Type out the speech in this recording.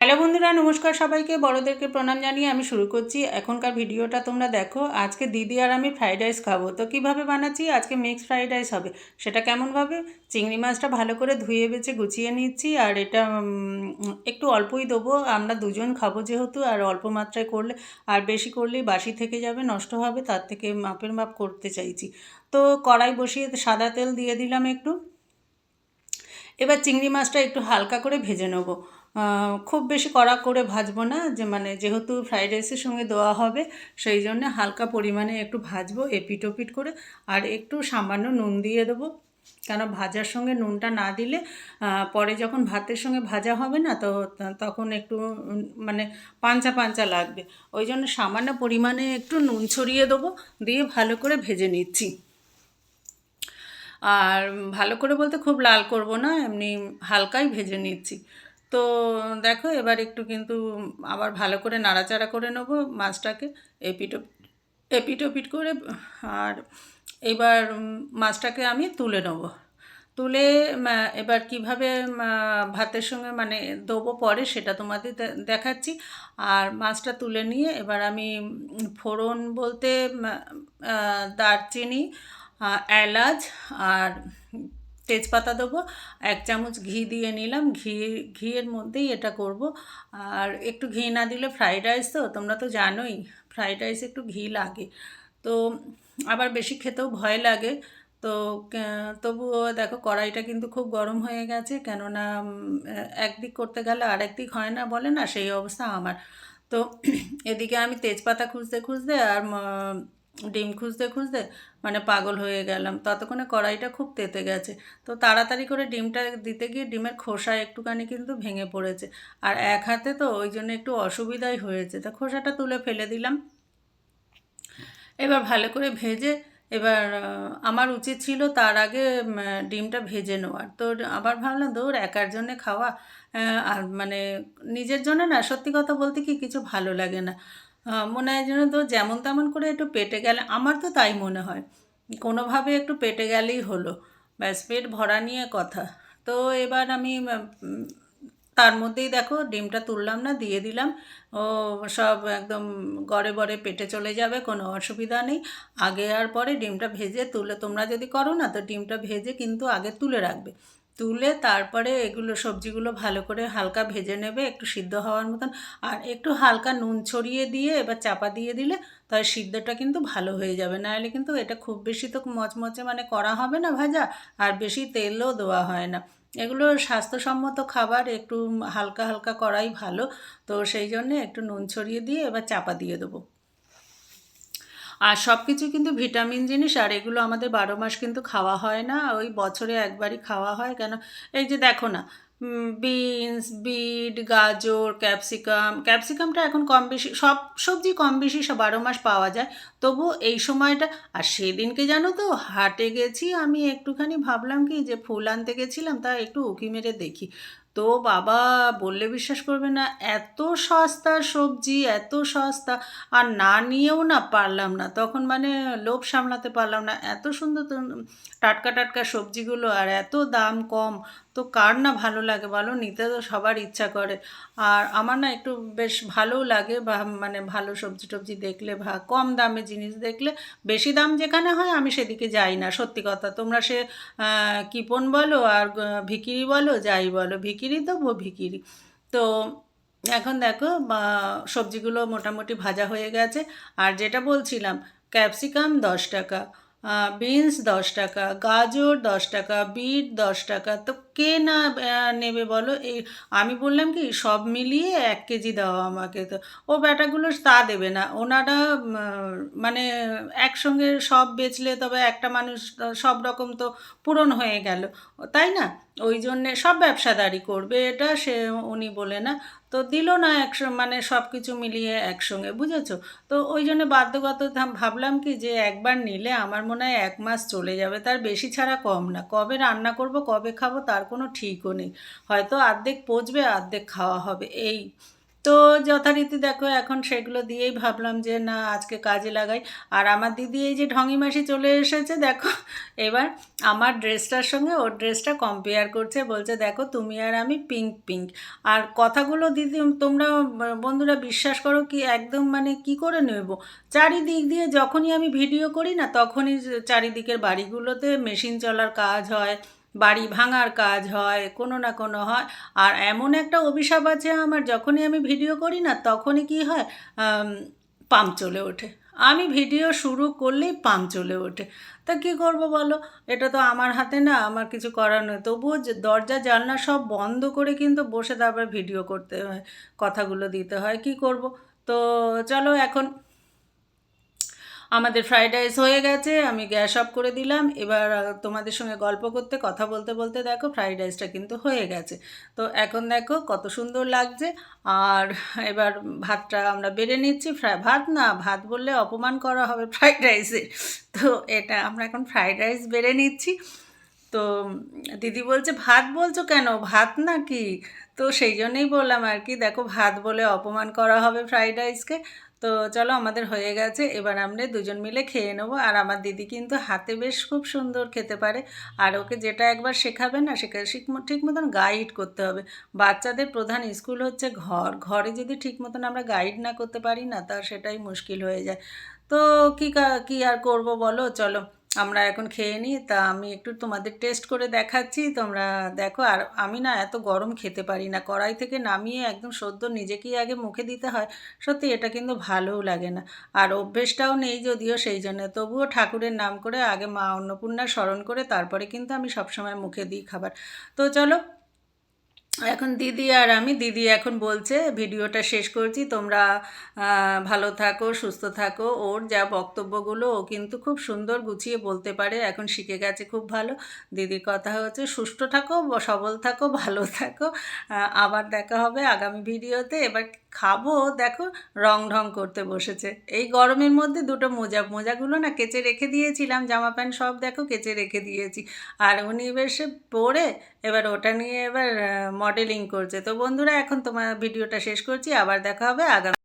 Hello বন্ধুরা, নমস্কার সবাইকে। বড়োদেরকে প্রণাম জানিয়ে আমি শুরু করছি। এখনকার ভিডিওটা তোমরা দেখো, আজকে দিদি আর আমি ফ্রাইড রাইস খাব। তো কীভাবে বানাচ্ছি? আজকে মিক্স ফ্রাইড রাইস হবে। সেটা কেমনভাবে? চিংড়ি মাছটা ভালো করে ধুয়ে বেছে গুছিয়ে নিচ্ছি, আর এটা একটু অল্পই দেবো। আমরা দুজন খাব যেহেতু, আর অল্প মাত্রায় করলে, আর বেশি করলেই বাসি থেকে যাবে, নষ্ট হবে, তার থেকে মাপের মাপ করতে চাইছি। তো কড়াই বসিয়ে সাদা তেল দিয়ে দিলাম একটু। এবার চিংড়ি মাছটা একটু হালকা করে ভেজে নেব। খুব বেশি কড়া করে ভাজবো না, যে মানে যেহেতু ফ্রাইড রাইসের সঙ্গে দেওয়া হবে, সেই জন্য হালকা পরিমাণে একটু ভাজবো এপিট ওপিট করে, আর একটু সামান্য নুন দিয়ে দেবো। কেন ভাজার সঙ্গে নুনটা না দিলে পরে যখন ভাতের সঙ্গে ভাজা হবে না, তো তখন একটু মানে পাঞ্চা পাঞ্চা লাগবে। ওই জন্য সামান্য পরিমাণে একটু নুন ছড়িয়ে দেবো, দিয়ে ভালো করে ভেজে নিচ্ছি। আর ভালো করে বলতে খুব লাল করব না, এমনি হালকাই ভেজে নিচ্ছি। তো দেখো এবার একটু কিন্তু আবার ভালো করে নাড়াচাড়া করে নেব মাছটাকে, এপিটো এপিটোপিট করে, আর এবার মাছটাকে আমি তুলে নেব। তুলে এবার কীভাবে ভাতের সঙ্গে মানে দেবো পরে সেটা তোমাদের দেখাচ্ছি। আর মাছটা তুলে নিয়ে এবার আমি ফোড়ন বলতে দারচিনি এলাচ আর তেজপাতা দেবো। এক চামচ ঘি দিয়ে নিলাম। ঘি, ঘিয়ের মধ্যেই এটা করব। আর একটু ঘি না দিলে ফ্রাইড রাইস তো, তোমরা তো জানোই, ফ্রাইড রাইসে একটু ঘি লাগে। তো আবার বেশি খেতেও ভয় লাগে। তো তবুও দেখো কড়াইটা কিন্তু খুব গরম হয়ে গেছে, কেননা একদিক করতে গেলে আরেক দিক হয় না বলে না, সেই অবস্থা আমার। তো এদিকে আমি তেজপাতা খুঁজতে খুঁজতে আর ডিম খুঁজতে খুঁজতে মানে পাগল হয়ে গেলাম। ততক্ষণে কড়াইটা খুব তেতে গেছে। তো তাড়াতাড়ি করে ডিমটা দিতে গিয়ে ডিমের খোসা একটুখানি কিন্তু ভেঙে পড়েছে। আর এক হাতে তো ওই জন্য একটু অসুবিধাই হয়েছে। তা খোসাটা তুলে ফেলে দিলাম। এবার ভালো করে ভেজে এবার আমার উচিত ছিল তার আগে ডিমটা ভেজে নেওয়ার। তো আবার ভাবলাম, দৌড়, একার জন্যে খাওয়া আর মানে নিজের জন্য না, সত্যি কথা বলতে কি কিছু ভালো লাগে না। মনে হয় যেন তো যেমন তেমন করে একটু পেটে গেলে, আমার তো তাই মনে হয়। কোনোভাবে একটু পেটে গেলেই হলো। ব্যাস, পেট ভরা নিয়ে কথা। তো এবার আমি তার মধ্যেই দেখো, ডিমটা তুললাম না, দিয়ে দিলাম। ও সব একদম গড়ে বড়ে পেটে চলে যাবে, কোনো অসুবিধা নেই। আগে আর পরে ডিমটা ভেজে তুলে, তোমরা যদি করো না, তো ডিমটা ভেজে কিন্তু আগে তুলে রাখবে। তুলে তারপরে এগুলো সবজিগুলো ভালো করে হালকা ভেজে নেবে, একটু সিদ্ধ হওয়ার মতন। আর একটু হালকা নুন ছড়িয়ে দিয়ে এবার চাপা দিয়ে দিলে তাহলে সিদ্ধটা কিন্তু ভালো হয়ে যাবে। নাহলে কিন্তু এটা খুব বেশি তো মচমচে মানে করা হবে না ভাজা, আর বেশি তেলও দেওয়া হয় না। এগুলো স্বাস্থ্যসম্মত খাবার, একটু হালকা হালকা করাই ভালো। তো সেই জন্যে একটু নুন ছড়িয়ে দিয়ে এবার চাপা দিয়ে দেবো। আর সব কিছু কিন্তু ভিটামিন জিনিস, আর এগুলো আমাদের বারো মাস কিন্তু খাওয়া হয় না। ওই বছরে একবারই খাওয়া হয় কেন? এই যে দেখো না বিনস বিট গাজর ক্যাপসিকাম ক্যাপসিকামটা এখন কম বেশি, সব সবজি কম বেশি, সব বারো মাস পাওয়া যায়। তবু এই সময়টা, আর সেদিনকে জানো তো, হাটে গেছি আমি একটুখানি, ভাবলাম কি যে ফুল আনতে গেছিলাম, তা একটু উকি মেরে দেখি। তো বাবা বললে বিশ্বাস করবে না, এত সস্তা সবজি, এত সস্তা, আর না নিয়েও না পারলাম না। তখন মানে লোভ সামলাতে পারলাম না, এত সুন্দর টাটকা টাটকা সবজিগুলো, আর এত দাম কম তো কার না ভালো লাগে বলো? নিতে তো সবার ইচ্ছা করে। আর আমার না একটু বেশ ভালোও লাগে বা মানে ভালো সবজি টবজি দেখলে বা কম দামে জিনিস দেখলে, বেশি দাম যেখানে হয় আমি সেদিকে যাই না। সত্যি কথা, তোমরা সে কিপন বলো আর ভিকিরি বলো, যাই বলো, ভিকিরি তো ভিকিরি। তো এখন দেখো সবজিগুলো মোটামুটি ভাজা হয়ে গেছে। আর যেটা বলছিলাম, ক্যাপসিকাম দশ টাকা বিনস দশ টাকা, গাজর দশ টাকা, বিট দশ টাকা, তো কে না নেবে বলো? এই, আমি বললাম কি, সব মিলিয়ে এক কেজি দাও আমাকে। তো ও ব্যাটাগুলো তা দেবে না। ওনারা মানে একসঙ্গে সব বেচলে তবে একটা মানুষ সব রকম তো পূরণ হয়ে গেল। তাই না? ওই জন্যে সব ব্যবসাদারি করবে, এটা সে, উনি বলে না। তো দিল না একসঙ্গে মানে সব কিছু মিলিয়ে একসঙ্গে, বুঝেছ? তো ওই জন্য বাধ্যগত ভাবলাম কি যে একবার নিলে আমার মনে হয় এক মাস চলে যাবে। তার বেশি ছাড়া কম না। কবে রান্না করব, কবে খাব, তার কোনো ঠিকও নেই। হয়তো অর্ধেক পচবে, অর্ধেক খাওয়া হবে। এই তো যথারীতি দেখো, এখন সেগুলো দিয়েই ভাবলাম যে না, আজকে কাজে লাগাই। আর আমার দিদি এই যে ঢঙি মাসি চলে এসেছে, দেখো। এবার আমার ড্রেসটার সঙ্গে ওর ড্রেসটা কম্পেয়ার করছে, বলছে, দেখো, তুমি আর আমি পিঙ্ক পিঙ্ক আর কথাগুলো দিদি, তোমরা, বন্ধুরা বিশ্বাস করো কি, একদম মানে কি করে নেব? চারিদিক দিয়ে যখনই আমি ভিডিও করি না, তখনই চারিদিকের বাড়িগুলোতে মেশিন চলার কাজ হয় বাড়ি ভাঙার কাজ হয়, কোনো না কোনো হয়। আর এমন একটা অভিশাপ আছে আমার, যখনই আমি ভিডিও করি না, তখনই কি হয় পাম্প চলে ওঠে। আমি ভিডিও শুরু করলেই পাম্প চলে ওঠে। তা কী করব বলো? এটা তো আমার হাতে না, আমার কিছু করার নয়। তবুও দরজা, জানলা সব বন্ধ করে কিন্তু বসে তারপর ভিডিও করতে হয়, কথাগুলো দিতে হয়। কি করব? তো চলো এখন আমাদের ফ্রাইড রাইস হয়ে গেছে, আমি গ্যাস অফ করে দিলাম। এবার তোমাদের সঙ্গে গল্প করতে, কথা বলতে বলতে দেখো ফ্রাইড রাইসটা কিন্তু হয়ে গেছে। তো এখন দেখো কত সুন্দর লাগছে। আর এবার ভাতটা আমরা বেড়ে নিচ্ছি। ফ্রাই ভাত না, ভাত বললে অপমান করা হবে ফ্রাইড রাইসের তো এটা আমরা এখন ফ্রাইড রাইস বেড়ে নিচ্ছি। তো দিদি বলছে, ভাত বলছো কেন? ভাত নাকি তো সেই জন্যই বললাম আর কি, দেখো ভাত বলে অপমান করা হবে ফ্রাইড রাইসকে তো চলো আমাদের হয়ে গেছে। এবার আমরা দুজন মিলে খেয়ে নেব। আর আমার দিদি কিন্তু হাতে বেশ খুব সুন্দর খেতে পারে। আর ওকে যেটা একবার শেখাবে না, সেটা ঠিক মতন গাইড করতে হবে। বাচ্চাদের প্রধান স্কুল হচ্ছে ঘর। ঘরে যদি ঠিক মতন আমরা গাইড না করতে পারি না, তা সেটাই মুশকিল হয়ে যায়। তো কী কী আর করব বলো? চলো। আমরা এখন খেয়ে নিই তা আমি একটু তোমাদের টেস্ট করে দেখাচ্ছি, তোমরা দেখো। আর আমি না এত গরম খেতে পারি না, কড়াই থেকে নামিয়ে একদম সদ্য নিজেকেই আগে মুখে দিতে হয়, সত্যি এটা কিন্তু ভালোও লাগে না। আর অভ্যেসটাও নেই যদিও সেই জন্য, তবুও ঠাকুরের নাম করে আগে মা অন্নপূর্ণা স্মরণ করে তারপরে কিন্তু আমি সবসময় মুখে দিই খাবার। তো চলো এখন দিদি আর আমি, দিদি এখন বলছে, ভিডিওটা শেষ করছি, তোমরা ভালো থাকো, সুস্থ থাকো। ওর যা বক্তব্যগুলো, ও কিন্তু খুব সুন্দর গুছিয়ে বলতে পারে, এখন শিখে গেছে খুব ভালো। দিদির কথা হচ্ছে, সুস্থ থাকো, সবল থাকো, ভালো থাকো। আবার দেখা হবে আগামী ভিডিওতে। এবার খাব, দেখো, রং ঢং করতে বসেছে। এই গরমের মধ্যে দুটো মোজা, মোজাগুলো না কেচে রেখে দিয়েছিলাম, জামা প্যান্ট সব দেখো কেচে রেখে দিয়েছি। আর উনি বেশে পরে, এবার ওটা নিয়ে এবার মডেলিং করছে। তো বন্ধুরা এখন তোমার ভিডিওটা শেষ করছি। আবার দেখা হবে আগামী